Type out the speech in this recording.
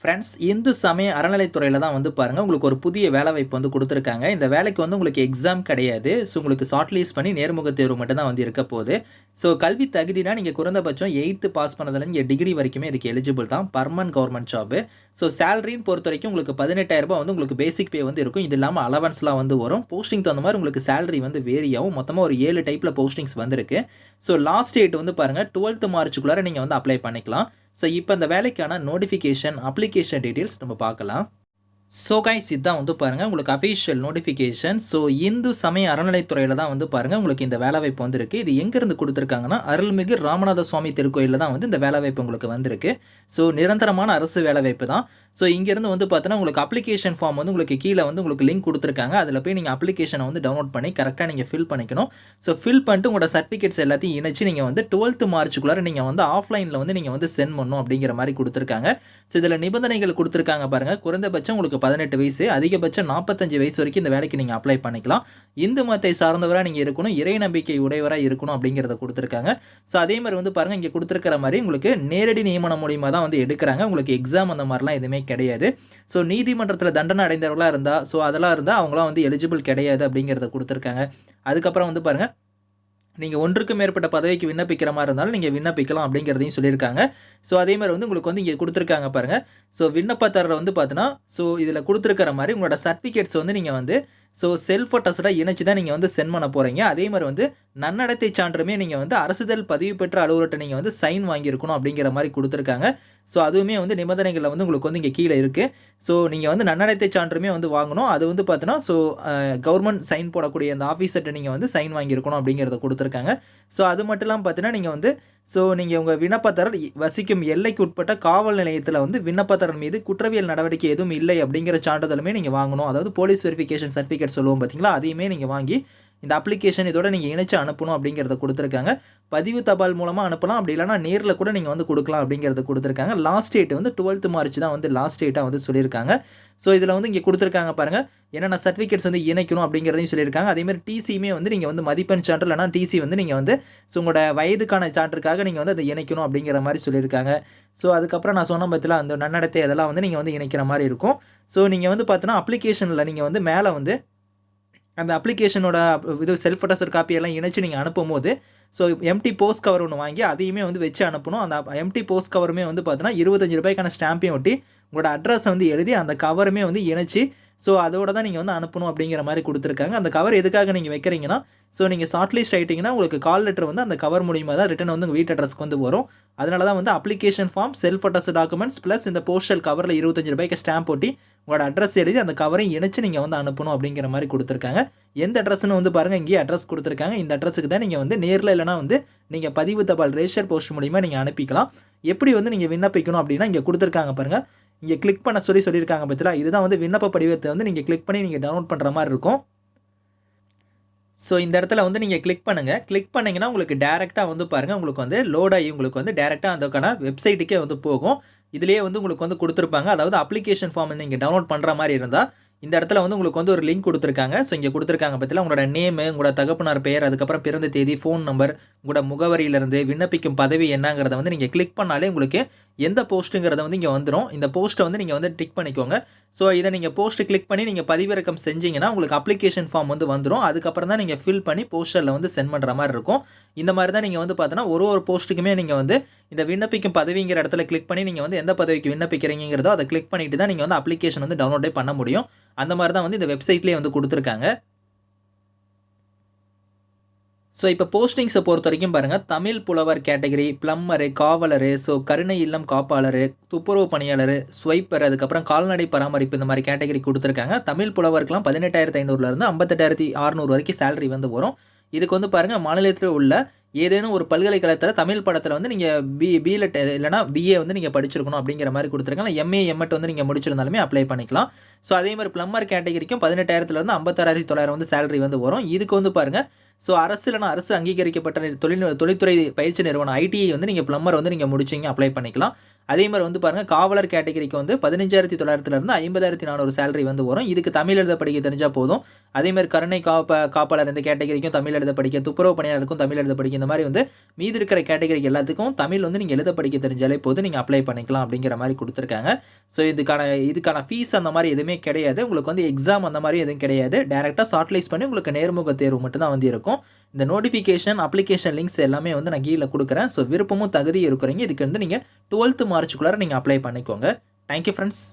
Friends Hindu சமய அறநிலைத்துறையில் தான் வந்து பாருங்கள் உங்களுக்கு ஒரு புதிய வேலை வாய்ப்பு வந்து கொடுத்துருக்காங்க. இந்த வேலைக்கு வந்து உங்களுக்கு எக்ஸாம் கிடையாது. ஸோ உங்களுக்கு ஷார்ட் லிஸ்ட் பண்ணி நேர்முக தேர்வு மட்டும் தான் வந்து இருக்க போகுது. ஸோ கல்வி தகுதினா நீங்கள் குறைந்தபட்சம் எயித்து பாஸ் பண்ணதுலேருந்து டிகிரி வரைக்குமே இதுக்கு எலிஜிபிள் தான். பர்மனன்ட் கவர்மெண்ட் ஜாபு ஸோ சேலரின்னு பொறுத்த வரைக்கும் உங்களுக்கு பதினெட்டாயிரரூபா வந்து உங்களுக்கு பேசிக் பே வந்து இருக்கும். இது இல்லாமல் அலவன்ஸ்லாம் வந்து வரும். போஸ்டிங் தகுந்த மாதிரி உங்களுக்கு சேலரி வந்து வேரி ஆகும். மொத்தமாக ஒரு ஏழு டைப்பில் போஸ்டிங்ஸ் வந்திருக்கு. ஸோ லாஸ்ட் டேட் வந்து பாருங்கள் டுவெல்த் மார்ச்சுக்குள்ளார நீங்கள் வந்து அப்ளை பண்ணிக்கலாம். ஸோ இப்போ இந்த வேலைக்கான நோட்டிஃபிகேஷன் அப்ளிகேஷன் டீட்டெயில்ஸ் நம்ம பார்க்கலாம். ஸோ கைஸ் இதுதான் வந்து பாருங்கள் உங்களுக்கு அஃபிஷியல் நோட்டிஃபிகேஷன் ஸோ இந்து சமய அறநிலைத்துறையில் தான் வந்து பாருங்கள் உங்களுக்கு இந்த வேலைவாய்ப்பு வந்திருக்கு. இது எங்கேருந்து கொடுத்துருக்காங்கன்னா அருள்மிகு ராமநாத சுவாமி திருக்கோயிலில் தான் வந்து இந்த வேலைவாய்ப்பு உங்களுக்கு வந்திருக்கு. ஸோ நிரந்தரமான அரசு வேலைவாய்ப்பு தான். ஸோ இங்கேருந்து வந்து பார்த்தீங்கன்னா உங்களுக்கு அப்ளிகேஷன் ஃபார்ம் வந்து உங்களுக்கு கீழே வந்து உங்களுக்கு லிங்க் கொடுத்துருக்காங்க. அதில் போய் நீங்கள் அப்ளிகேஷனை வந்து டவுன்லோட் பண்ணி கரெக்டாக நீங்கள் ஃபில் பண்ணிக்கணும். ஸோ ஃபில் பண்ணிட்டு உங்களோட சர்டிஃபிகேட்ஸ் எல்லாத்தையும் இணைச்சு நீங்கள் வந்து டுவெல்த் மார்ச்சுக்குள்ளார நீங்கள் வந்து ஆஃப்லைனில் வந்து நீங்கள் வந்து சென்ட் பண்ணணும் அப்படிங்கிற மாதிரி கொடுத்துருக்காங்க. ஸோ இதில் நிபந்தனைகள் கொடுத்துருக்காங்க பாருங்கள் குறைந்தபட்சம் உங்களுக்கு பதினெட்டு வயசு அதிகபட்சம் நாற்பத்தஞ்சு வயசு வரைக்கும் இந்த வேலைக்கு நீங்கள் அப்ளை பண்ணிக்கலாம். இந்து மதத்தை சார்ந்தவராக நீங்கள் இருக்கணும் இறை நம்பிக்கை உடையவராக இருக்கணும் அப்படிங்கிறத கொடுத்துருக்காங்க. ஸோ அதே மாதிரி வந்து பாருங்கள் இங்கே கொடுத்துருக்கிற மாதிரி உங்களுக்கு நேரடி நியமனம் மூலியமாக தான் வந்து எடுக்கிறாங்க. உங்களுக்கு எக்ஸாம் அந்த மாதிரிலாம் எதுவுமே கிடையாது. ஸோ நீதிமன்றத்தில் தண்டனை அடைந்தவர்களாக இருந்தால் ஸோ அதெல்லாம் இருந்தால் அவங்களாம் வந்து எலிஜிபிள் கிடையாது அப்படிங்கிறத கொடுத்துருக்காங்க. அதுக்கப்புறம் வந்து பாருங்கள் நீங்கள் ஒன்றுக்கு மேற்பட்ட பதவிக்கு விண்ணப்பிக்கிற மாதிரி இருந்தாலும் நீங்கள் விண்ணப்பிக்கலாம் அப்படிங்கிறதையும் சொல்லியிருக்காங்க. ஸோ அதே மாதிரி வந்து உங்களுக்கு வந்து இங்கே கொடுத்துருக்காங்க பாருங்கள் ஸோ விண்ணப்பதாரர் வந்து பார்த்தீங்கன்னா ஸோ இதில் கொடுத்துருக்கிற மாதிரி உங்களோட சர்டிஃபிகேட்ஸ் வந்து நீங்கள் வந்து ஸோ செல்ஃப் அட்டஸ்டாக இணைச்சு தான் நீங்கள் வந்து சென்ட் பண்ண போகிறீங்க அதே மாதிரி வந்து நன்னடத்தை சான்றுமே நீங்கள் வந்து அரசுதல் பதிவு பெற்ற அலுவலர்கிட்ட நீங்கள் வந்து சைன் வாங்கியிருக்கணும் அப்படிங்கிற மாதிரி கொடுத்துருக்காங்க. ஸோ அதுவுமே வந்து நிபந்தனைகளில் வந்து உங்களுக்கு வந்து இங்கே கீழே இருக்குது ஸோ நீங்கள் வந்து நன்னடத்தை சான்றுமே வந்து வாங்கணும். அது வந்து பார்த்தீங்கன்னா ஸோ கவர்மெண்ட் சைன் போடக்கூடிய அந்த ஆஃபீஸர்கிட்ட நீங்கள் வந்து சைன் வாங்கியிருக்கணும் அப்படிங்கிறத கொடுத்துருக்காங்க. ஸோ அது மட்டும் இல்லாமல் பார்த்தீங்கன்னா நீங்கள் வந்து ஸோ நீங்கள் உங்கள் விண்ணப்பதாரர் வசிக்கும் எல்லைக்கு உட்பட்ட காவல் நிலையத்தில் வந்து விண்ணப்பதாரர் மீது குற்றவியல் நடவடிக்கை எதுவும் இல்லை அப்படிங்கிற சான்றிதழுமே நீங்கள் வாங்கணும். அதாவது போலீஸ் வெரிஃபிகேஷன் சர்டிஃபிகேட் சொல்லுவோம் பார்த்தீங்களா அதையுமே நீங்கள் வாங்கி இந்த அப்ளிகேஷன் இதோட நீங்கள் இணைச்சு அனுப்பணும் அப்படிங்கிறத கொடுத்துருக்காங்க. பதிவு தபால் மூலமாக அனுப்பலாம். அப்படி இல்லைனா நேரில் கூட நீங்கள் வந்து கொடுக்கலாம் அப்படிங்கிறத கொடுத்துருக்காங்க. லாஸ்ட் டேட் வந்து டுவெல்த் மார்ச் தான் வந்து லாஸ்ட் டேட்டாக வந்து சொல்லியிருக்காங்க. ஸோ இதில் வந்து இங்கே கொடுத்துருக்காங்க பாருங்கள் என்னென்ன சர்டிஃபிகேட்ஸ் வந்து இணைக்கணும் அப்படிங்கிறதையும் சொல்லியிருக்காங்க. அதேமாதிரி டிசியுமே வந்து நீங்கள் வந்து மதிப்பெண் சான்று இல்லைனா டிசி வந்து நீங்கள் வந்து ஸோ உங்களோட வயதுக்கான சான்றுக்காக நீங்கள் வந்து அதை இணைக்கணும் அப்படிங்கிற மாதிரி சொல்லியிருக்காங்க. ஸோ அதுக்கப்புறம் நான் சொன்ன பற்றில அந்த நன்னடத்தை அதெல்லாம் வந்து நீங்கள் வந்து இணைக்கிற மாதிரி இருக்கும். ஸோ நீங்கள் வந்து பார்த்தீங்கன்னா அப்ளிகேஷனில் நீங்கள் வந்து மேலே வந்து அந்த அப்ளிகேஷனோட இது செல்ஃப் அட்டஸ்டர் காப்பியெல்லாம் இணைச்சு நீங்கள் அனுப்பும் போது ஸோ எம்டி போஸ்ட் கவர் ஒன்று வாங்கி அதையுமே வந்து வச்சு அனுப்பணும். அந்த எம்டி போஸ்ட் கவருமே வந்து பார்த்தீங்கன்னா இருபத்தஞ்சு ரூபாய்க்கான ஸ்டாம்பையும் ஒட்டி உங்களோட அட்ரஸை வந்து எழுதி அந்த கவருமே வந்து இணைச்சி ஸோ அதோட தான் நீங்கள் வந்து அனுப்பணும் அப்படிங்கிற மாதிரி கொடுத்துருக்காங்க. அந்த கவர் எதுக்காக நீங்கள் வைக்கிறீங்கன்னா ஸோ நீங்கள் ஷார்ட் லிஸ்ட் ஆகிட்டிங்கன்னா உங்களுக்கு கால் லெட்டர் வந்து அந்த கவர் மூலியமாக தான் ரிட்டன் வந்து உங்கள் வீட்டு அட்ரஸ்க்கு வந்து வரும். அதனால தான் வந்து application form self address documents plus இந்த போஸ்டல் கவரில் இருபத்தஞ்சு ரூபாய்க்கு ஸ்டாம்ப் ஒட்டி உங்களோட அட்ரஸ் எழுதி அந்த கவரையும் இணைச்சு நீங்கள் வந்து அனுப்பணும் அப்படிங்கிற மாதிரி கொடுத்துருக்காங்க. எந்த அட்ரஸ்னு வந்து பாருங்கள் இங்கேயே அட்ரஸ் கொடுத்துருக்காங்க. இந்த அட்ரஸுக்கு தான் நீங்கள் வந்து நேரில் இல்லைனா வந்து நீங்கள் பதிவு தபால் ரேஷர் போஸ்ட் மூலிமா நீங்கள் அனுப்பிக்கலாம். எப்படி வந்து நீங்கள் விண்ணப்பிக்கணும் அப்படின்னா இங்கே கொடுத்துருக்காங்க பாருங்கள் இங்கே கிளிக் பண்ண சொல்லி சொல்லியிருக்காங்க பற்றில இதுதான் வந்து விண்ணப்ப படிவத்தை வந்து நீங்கள் கிளிக் பண்ணி நீங்கள் டவுன்லோட் பண்ணுற மாதிரி இருக்கும். ஸோ இந்த இடத்துல வந்து நீங்கள் கிளிக் பண்ணுங்கள் கிளிக் பண்ணிங்கன்னா உங்களுக்கு டேரெக்டாக வந்து பாருங்கள் உங்களுக்கு வந்து லோட் ஆகி உங்களுக்கு வந்து டேரெக்டாக அதுக்கான வெப்சைட்டுக்கே வந்து போகும். இதிலேயே வந்து உங்களுக்கு வந்து கொடுத்துருப்பாங்க. அதாவது அப்ளிகேஷன் ஃபார்ம் வந்து நீங்கள் டவுன்லோட் பண்ணுற மாதிரி இருந்தால் இந்த இடத்துல வந்து உங்களுக்கு வந்து ஒரு லிங்க் கொடுத்துருக்காங்க. ஸோ இங்கே கொடுத்துருக்காங்க பற்றியில் உங்களோட நேமு உங்களோட தகப்பனார் பெயர் அதுக்கப்புறம் பிறந்த தேதி ஃபோன் நம்பர் உங்களோட முகவரியிலேருந்து விண்ணப்பிக்கும் பதவி என்னங்கிறத வந்து நீங்கள் கிளிக் பண்ணாலே உங்களுக்கு எந்த போஸ்ட்டுங்கிறத வந்து இங்கே வந்துடும் இந்த போஸ்ட்டை வந்து நீங்கள் வந்து டிக் பண்ணிக்கோங்க. ஸோ இதை நீங்கள் போஸ்ட்டு கிளிக் பண்ணி நீங்கள் பதிவிறக்கம் செஞ்சீங்கன்னா உங்களுக்கு அப்ளிகேஷன் ஃபார்ம் வந்து வந்துடும் அதுக்கப்புறம் தான் நீங்கள் ஃபில் பண்ணி போஸ்டரில் வந்து சென்ட் பண்ணுற மாதிரி இருக்கும். இந்த மாதிரி தான் நீங்கள் வந்து பார்த்தோன்னா ஒரு ஒரு போஸ்ட்டுக்குமே நீங்கள் வந்து இந்த விண்ணப்பிக்கும் பதவிங்கிற இடத்துல கிளிக் பண்ணி நீங்கள் வந்து எந்த பதவிக்கு விண்ணப்பிக்கிறீங்கிறதோ அதை கிளிக் பண்ணிட்டு தான் நீங்கள் வந்து அப்ளிகேஷன் வந்து டவுன்லோடே பண்ண முடியும். அந்த மாதிரி தான் வந்து இந்த வெப்சைட்லேயே வந்து கொடுத்துருக்காங்க. ஸோ இப்போ போஸ்டிங்ஸை பொறுத்த வரைக்கும் பாருங்கள் தமிழ் புலவர் கேட்டகரி பிளம்மரு காவலர் ஸோ கருணை இல்லம் காப்பாளர் துப்புரவு பணியாளர் ஸ்வைப்பர் அதுக்கப்புறம் கால்நடை பராமரிப்பு இந்த மாதிரி கேட்டகரி கொடுத்துருக்காங்க. தமிழ் புலவருக்குலாம் பதினெட்டாயிரத்தி ஐநூறுலேருந்து ஐம்பத்தெட்டாயிரத்தி அறநூறு வரைக்கும் சேலரி வந்து வரும். இதுக்கு வந்து பாருங்கள் மாநிலத்தில் உள்ள ஏதேனும் ஒரு பல்கலைக்கழகத்தில் தமிழ் படத்தில் வந்து நீங்கள் பி பிலெட் இல்லைனா பிஏ வந்து நீங்கள் படிச்சிருக்கணும் அப்படிங்கிற மாதிரி கொடுத்துருக்காங்க. எம்ஏ எம்எட் வந்து நீங்கள் முடிச்சிருந்தாலுமே அப்ளை பண்ணிக்கலாம். ஸோ அதே மாதிரி ப்ளம்மர் கேட்டகரிக்கும் பதினெட்டாயிரத்துலேருந்து ஐம்பத்தாறாயிரத்தி தொள்ளாயிரம் வந்து சேலரி வந்து வரும். இதுக்கு வந்து பாருங்கள் ஸோ அரசில் நான் அரசு அங்கீகரிக்கப்பட்ட தொழில் தொழில்துறை பயிற்சி நிறுவனம் ஐடிஐ வந்து நீங்கள் ப்ளம்பர் வந்து நீங்கள் முடிச்சிங்க அப்ளை பண்ணிக்கலாம். அதே மாதிரி வந்து பாருங்கள் காவலர் கேட்டகரிக்கு வந்து பதினஞ்சாயிரத்தி தொள்ளாயிரத்துலேருந்து ஐம்பதாயிரத்தி நானூறு சேலரி வந்து வரும். இதுக்கு தமிழ் எழுத படிக்க தெரிஞ்சால் போதும். அதே மாதிரி கருணை காப்ப காப்பாளர் இந்த கேட்டகரிக்கும் தமிழ் எழுத படிக்க துப்புரவு பணியாளருக்கும் தமிழ் எழுத படிக்க இந்த மாதிரி வந்து மீதி இருக்கிற கேட்டகரிக்கு எல்லாத்துக்கும் தமிழ் வந்து நீங்கள் எழுத படிக்க தெரிஞ்சாலே போதும். நீங்கள் அப்ளை பண்ணிக்கலாம் அப்படிங்கிற மாதிரி கொடுத்துருக்காங்க. ஸோ இதுக்கான இதுக்கான ஃபீஸ் அந்த மாதிரி எதுவுமே கிடையாது. உங்களுக்கு வந்து எக்ஸாம் அந்த மாதிரி எதுவும் கிடையாது. டேரெக்டாக ஷார்ட்லைஸ் பண்ணி உங்களுக்கு நேர்முக தேர்வு மட்டும்தான் வந்து இருக்கும். இந்த நோட்டிஃபிகேஷன் அப்ளிகேஷன் லிங்க்ஸ் எல்லாமே வந்து நான் கீழே கொடுக்குறேன். ஸோ விருப்பமும் தகுதி இருக்கிறீங்க இதுக்கு வந்து நீங்கள் டுவெல்த்து மார்ச்சுக்குள்ளார நீங்கள் அப்ளை பண்ணிக்கோங்க. Thank you friends